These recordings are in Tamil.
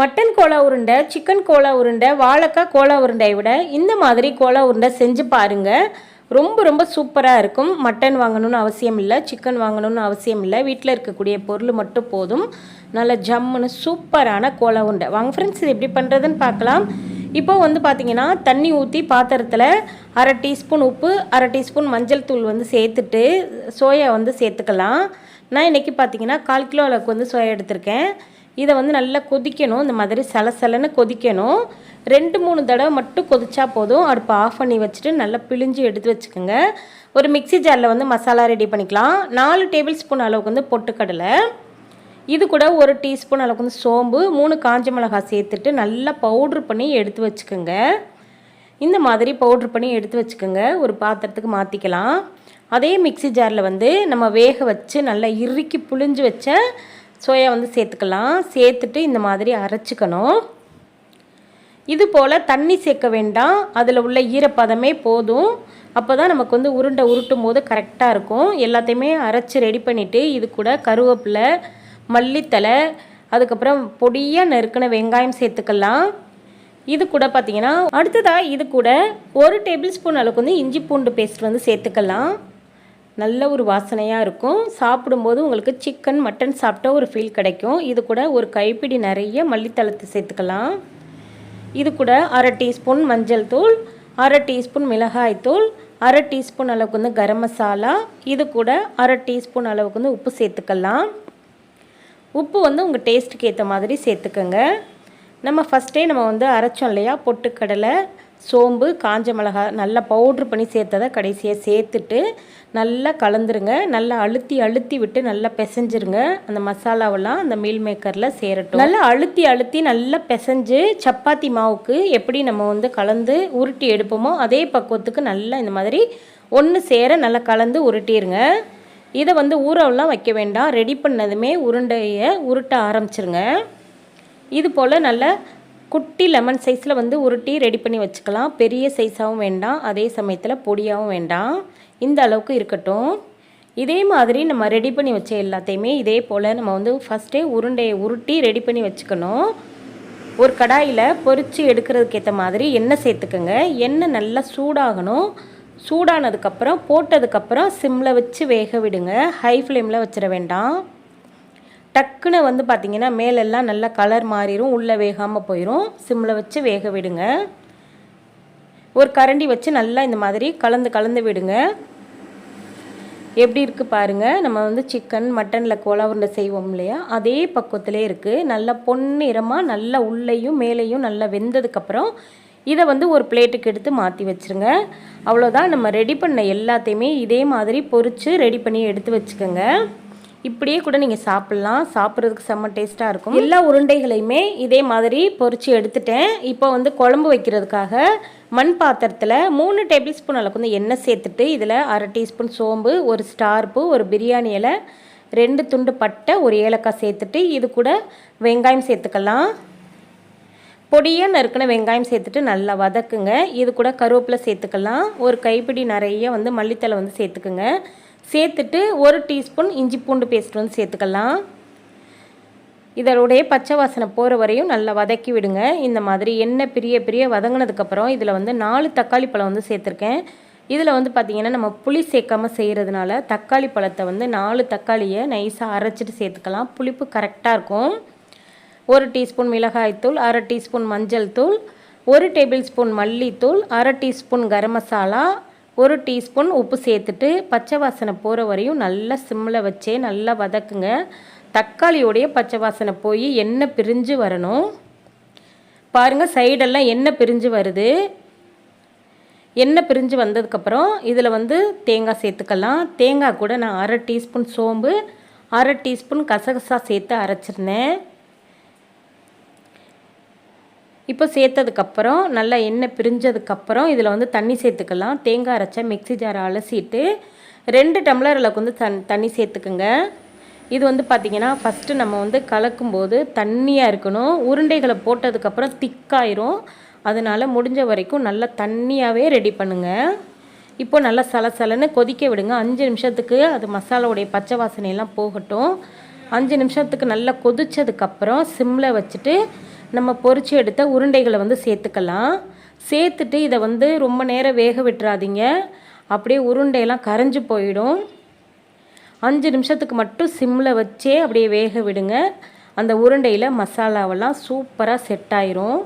மட்டன் கோலா உருண்டை சிக்கன் கோலா உருண்டை வாழைக்காய் கோலா உருண்டையை விட இந்த மாதிரி கோலா உருண்டை செஞ்சு பாருங்கள் ரொம்ப ரொம்ப சூப்பராக இருக்கும். மட்டன் வாங்கணும்னு அவசியம் இல்லை சிக்கன் வாங்கணும்னு அவசியம் இல்லை. வீட்டில் இருக்கக்கூடிய பொருள் மட்டும் போதும். நல்ல ஜம்முன்னு சூப்பரான கோலா உருண்டை. வாங்க ஃப்ரெண்ட்ஸ் இது எப்படி பண்ணுறதுன்னு பார்க்கலாம். இப்போ வந்து பார்த்திங்கன்னா தண்ணி ஊற்றி பாத்திரத்தில் அரை டீஸ்பூன் உப்பு அரை டீஸ்பூன் மஞ்சள் தூள் வந்து சேர்த்துட்டு சோயா வந்து சேர்த்துக்கலாம். நான் இன்றைக்கி பார்த்தீங்கன்னா கால் கிலோ அளவுக்கு வந்து சோயா எடுத்திருக்கேன். இதை வந்து நல்லா கொதிக்கணும். இந்த மாதிரி சலசலன்னு கொதிக்கணும். ரெண்டு மூணு தடவை மட்டும் கொதிச்சா போதும். அடுப்பை ஆஃப் பண்ணி வச்சுட்டு நல்லா பிழிஞ்சு எடுத்து வச்சுக்கோங்க. ஒரு மிக்ஸி ஜாரில் வந்து மசாலா ரெடி பண்ணிக்கலாம். நாலு டேபிள் ஸ்பூன் அளவுக்கு வந்து பொட்டுக்கடலை. இது கூட ஒரு டீஸ்பூன் அளவுக்கு வந்து சோம்பு மூணு காஞ்ச மிளகாய் சேர்த்துட்டு நல்லா பவுட்ரு பண்ணி எடுத்து வச்சுக்கோங்க. இந்த மாதிரி பவுட்ரு பண்ணி எடுத்து வச்சுக்கோங்க. ஒரு பாத்திரத்துக்கு மாற்றிக்கலாம் அதே மிக்ஸி ஜாரில் வந்து நம்ம வேக வச்சு நல்லா இறுக்கி புழிஞ்சு வச்ச சோயா வந்து சேர்த்துக்கலாம். சேர்த்துட்டு இந்த மாதிரி அரைச்சிக்கணும். இது போல் தண்ணி சேர்க்க வேண்டாம். அதில் உள்ள ஈரப்பதமே போதும். அப்போ தான் நமக்கு வந்து உருண்டை உருட்டும் போது கரெக்டாக இருக்கும். எல்லாத்தையுமே அரைச்சி ரெடி பண்ணிவிட்டு இது கூட கருவேப்பிலை மல்லித்தலை அதுக்கப்புறம் பொடியாக நறுக்கின வெங்காயம் சேர்த்துக்கலாம். இது கூட பார்த்தீங்கன்னா அடுத்ததாக இது கூட ஒரு டேபிள் ஸ்பூன் அளவுக்கு வந்து இஞ்சி பூண்டு பேஸ்ட் வந்து சேர்த்துக்கலாம். நல்ல ஒரு வாசனையாக இருக்கும். சாப்பிடும்போது உங்களுக்கு சிக்கன் மட்டன் சாப்பிட்டா ஒரு ஃபீல் கிடைக்கும். இது கூட ஒரு கைப்பிடி நிறைய மல்லித்தளத்தை சேர்த்துக்கலாம். இது கூட அரை டீஸ்பூன் மஞ்சள் தூள் அரை டீஸ்பூன் மிளகாய் தூள் அரை டீஸ்பூன் அளவுக்கு வந்து கரம் மசாலா இது கூட அரை டீஸ்பூன் அளவுக்கு வந்து உப்பு சேர்த்துக்கலாம். உப்பு வந்து உங்கள் டேஸ்ட்டுக்கு ஏற்ற மாதிரி சேர்த்துக்கோங்க. நம்ம ஃபஸ்ட்டே நம்ம வந்து அரைச்சோம் இல்லையா பொட்டுக்கடலை. சோம்பு காஞ்ச மிளகாய் நல்லா பவுட்ரு பண்ணி சேர்த்ததை கடைசியாக சேர்த்துட்டு நல்லா கலந்துருங்க. நல்லா அழுத்தி அழுத்தி விட்டு நல்லா பிசைஞ்சிருங்க. அந்த மசாலாவெல்லாம் அந்த மீல் மேக்கரில் சேரட்டும். நல்லா அழுத்தி அழுத்தி நல்லா பிசைஞ்சு சப்பாத்தி மாவுக்கு எப்படி நம்ம வந்து கலந்து உருட்டி எடுப்போமோ அதே பக்குவத்துக்கு நல்லா இந்த மாதிரி ஒன்று சேர நல்லா கலந்து உருட்டிடுங்க இதை வந்து ஊறவெல்லாம் வைக்க வேண்டாம். ரெடி பண்ணதுமே உருண்டையை உருட்ட ஆரம்பிச்சிருங்க. இது போல் நல்லா குட்டி லெமன் சைஸில் வந்து உருட்டி ரெடி பண்ணி வச்சுக்கலாம். பெரிய சைஸாகவும் வேண்டாம். அதே சமயத்தில் பொடியாகவும் வேண்டாம். இந்த அளவுக்கு இருக்கட்டும். இதே மாதிரி நம்ம ரெடி பண்ணி வச்ச எல்லாத்தையுமே இதே போல் நம்ம வந்து ஃபஸ்ட்டே உருண்டையை உருட்டி ரெடி பண்ணி வச்சுக்கணும். ஒரு கடாயில் பொரித்து எடுக்கிறதுக்கு ஏற்ற மாதிரி எண்ணெய் சேர்த்துக்கோங்க. எண்ணெய் நல்லா சூடாகணும். சூடானதுக்கப்புறம் போட்டதுக்கப்புறம் சிம்மில் வச்சு வேக விடுங்க. ஹை ஃப்ளேமில் வச்சிட வேண்டாம். டக்குன்னு வந்து பார்த்திங்கன்னா மேலெல்லாம் நல்லா கலர் மாறிடும் உள்ளே வேகாமல் போயிடும் சிம்மில் வச்சு வேக விடுங்க. ஒரு கரண்டி வச்சு நல்லா இந்த மாதிரி கலந்து கலந்து விடுங்க. எப்படி இருக்குது பாருங்கள் நம்ம வந்து சிக்கன் மட்டனில் கோலா உருண்டை செய்வோம் இல்லையா? அதே பக்குவத்திலே இருக்குது நல்லா பொன்னிறமாக நல்லா உள்ளேயும் மேலேயும் நல்லா வெந்ததுக்கப்புறம் இதை வந்து ஒரு பிளேட்டுக்கு எடுத்து மாற்றி வச்சுருங்க. அவ்வளோதான் நம்ம ரெடி பண்ண எல்லாத்தையுமே இதே மாதிரி பொறிச்சு ரெடி பண்ணி எடுத்து வச்சுக்கோங்க. இப்படியே கூட நீங்கள் சாப்பிட்லாம். சாப்பிட்றதுக்கு செம்ம டேஸ்ட்டாக இருக்கும். எல்லா உருண்டைகளையுமே இதே மாதிரி பொரித்து எடுத்துட்டேன். இப்போ வந்து குழம்பு வைக்கிறதுக்காக மண் பாத்திரத்தில் மூணு டேபிள் ஸ்பூன் அளவுக்கு வந்து எண்ணெய் சேர்த்துட்டு இதில் அரை டீஸ்பூன் சோம்பு ஒரு ஸ்டார்ப்பு ஒரு பிரியாணி இலை ரெண்டு துண்டு பட்டை ஒரு ஏலக்காய் சேர்த்துட்டு இது கூட வெங்காயம் சேர்த்துக்கலாம். பொடியாக நறுக்கின வெங்காயம் சேர்த்துட்டு நல்லா வதக்குங்க. இது கூட கருவேப்பிலை சேர்த்துக்கலாம். ஒரு கைப்பிடி நிறைய வந்து மல்லித்தலை வந்து சேர்த்துக்குங்க. சேர்த்துட்டு ஒரு டீஸ்பூன் இஞ்சி பூண்டு பேஸ்ட் வந்து சேர்த்துக்கலாம். இதனுடைய பச்சை வாசனை போகிற வரையும் நல்லா வதக்கி விடுங்க. இந்த மாதிரி எண்ணெய் பிரிய பிரிய வதங்கினதுக்கப்புறம் இதில் வந்து நாலு தக்காளி பழம் வந்து சேர்த்துருக்கேன். இதில் வந்து பார்த்திங்கன்னா நம்ம புளி சேர்க்காமல் செய்கிறதுனால தக்காளி பழத்தை வந்து நாலு தக்காளியை நைஸாக அரைச்சிட்டு சேர்த்துக்கலாம். புளிப்பு கரெக்டாக இருக்கும். ஒரு டீஸ்பூன் மிளகாய்த்தூள் அரை டீஸ்பூன் மஞ்சள் தூள் ஒரு டேபிள் ஸ்பூன் மல்லித்தூள் அரை டீஸ்பூன் கரம் மசாலா ஒரு டீஸ்பூன் உப்பு சேர்த்துட்டு பச்சை வாசனை போகிற வரையும் நல்லா சிம்மில் வச்சே நல்லா வதக்குங்க. தக்காளியோடைய பச்சை வாசனை போய் எண்ணெய் பிரிஞ்சு வரணும். பாருங்கள் சைடெல்லாம் எண்ணெய் பிரிஞ்சு வருது. எண்ணெய் பிரிஞ்சு வந்ததுக்கப்புறம் இதில் வந்து தேங்காய் சேர்த்துக்கலாம். தேங்காய் கூட நான் அரை டீஸ்பூன் சோம்பு அரை டீஸ்பூன் கசகசா சேர்த்து அரைச்சிருந்தேன். இப்போ சேர்த்ததுக்கப்புறம் நல்லா எண்ணெய் பிரிஞ்சதுக்கப்புறம் இதில் வந்து தண்ணி சேர்த்துக்கலாம். தேங்காய் அரைச்சா மிக்ஸி ஜாரை அலசிட்டு ரெண்டு டம்ளர் அளவுக்கு வந்து தண் தண்ணி சேர்த்துக்குங்க. இது வந்து பார்த்திங்கன்னா ஃபஸ்ட்டு நம்ம வந்து கலக்கும்போது தண்ணியாக இருக்கணும். உருண்டைகளை போட்டதுக்கப்புறம் திக்காயிரும். அதனால் முடிஞ்ச வரைக்கும் நல்லா தண்ணியாகவே ரெடி பண்ணுங்கள் இப்போ நல்லா சலசலன்னு கொதிக்க விடுங்க. அஞ்சு நிமிஷத்துக்கு அது மசாலாவுடைய பச்சை வாசனையெல்லாம் போகட்டும். அஞ்சு நிமிஷத்துக்கு நல்லா கொதிச்சதுக்கப்புறம் சிம்மில் வச்சுட்டு நம்ம பொறிச்சு எடுத்த உருண்டைகளை வந்து சேர்த்துக்கலாம். சேர்த்துட்டு இதை வந்து ரொம்ப நேரம் வேக விட்டுறாதீங்க. அப்படியே உருண்டையெல்லாம் கரைஞ்சி போயிடும். அஞ்சு நிமிஷத்துக்கு மட்டும் சிம்மில் வச்சே அப்படியே வேக விடுங்க. அந்த உருண்டையில் மசாலாவெல்லாம் சூப்பராக செட் ஆயிரும்.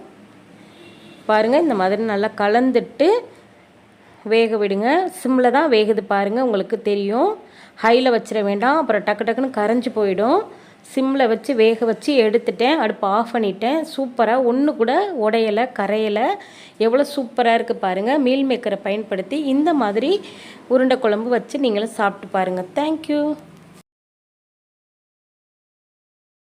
பாருங்கள் இந்த மாதிரி நல்லா கலந்துட்டு வேக விடுங்க. சிம்மில் தான் வேகுது பாருங்கள் உங்களுக்கு தெரியும். ஹையில் வச்சிட வேண்டாம் அப்புறம் டக்கு டக்குன்னு கரைஞ்சி போயிடும். சிம்மில் வச்சு வேக வச்சு எடுத்துட்டேன். அடுப்பு ஆஃப் பண்ணிட்டேன். சூப்பராக ஒன்று கூட உடையலை கரையலை. எவ்வளோ சூப்பராக இருக்குது பாருங்கள் மீல் மேக்கரை பயன்படுத்தி இந்த மாதிரி உருண்டை குழம்பு வச்சு நீங்களும் சாப்பிட்டு பாருங்கள் தேங்க்யூ